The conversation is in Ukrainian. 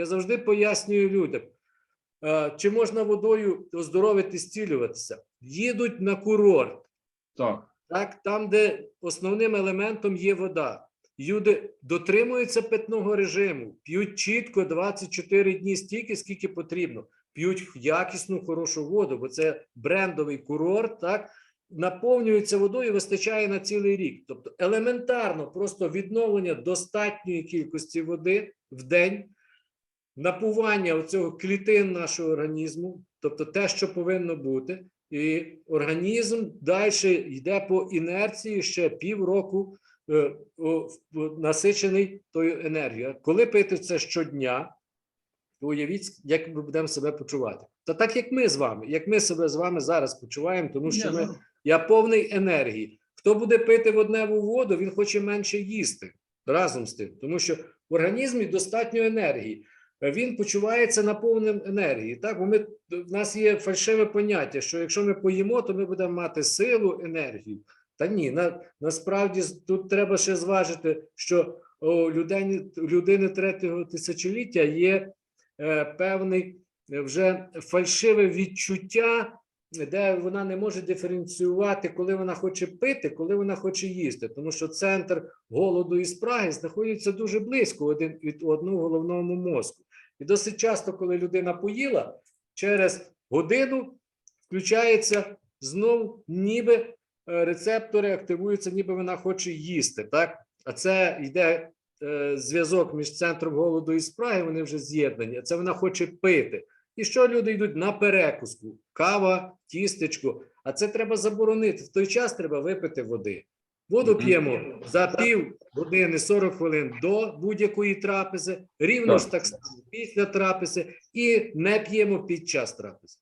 Я завжди пояснюю людям, е, чи можна водою оздоровити, зцілюватися. Їдуть на курорт, Так. так, там, де основним елементом є вода. Люди дотримуються питного режиму, п'ють чітко 24 дні стільки, скільки потрібно. П'ють якісну, хорошу воду, бо це брендовий курорт, так наповнюється водою, вистачає на цілий рік. Тобто елементарно, просто відновлення достатньої кількості води в день, напування оцього клітин нашого організму, тобто те, що повинно бути, і організм далі йде по інерції ще півроку е, насичений тою енергією. Коли пити це щодня, то уявіть, як ми будемо себе почувати. Та так як ми з вами, як ми себе з вами зараз почуваємо, тому що ми ну, я повний енергії. Хто буде пити водневу воду, він хоче менше їсти разом з тим, тому що в організмі достатньо енергії. Він почувається наповненим енергії. Так, бо ми в нас є фальшиве поняття, що якщо ми поїмо, то ми будемо мати силу, енергію. Та ні, на, насправді тут треба ще зважити, що у людини, людини третього тисячоліття є е, певний е, вже фальшиве відчуття де вона не може диференціювати, коли вона хоче пити, коли вона хоче їсти, тому що центр голоду і спраги знаходиться дуже близько один від одного головному мозку. І досить часто, коли людина поїла, через годину включається знову, ніби е, рецептори активуються, ніби вона хоче їсти. Так? А це йде е, зв'язок між центром голоду і спраги, вони вже з'єднані. а Це вона хоче пити. І що люди йдуть на перекуску? Кава, тістечко. А це треба заборонити. В той час треба випити води. Воду п'ємо за пів години 40 хвилин до будь-якої трапези, рівно ж так само після трапези, і не п'ємо під час трапези.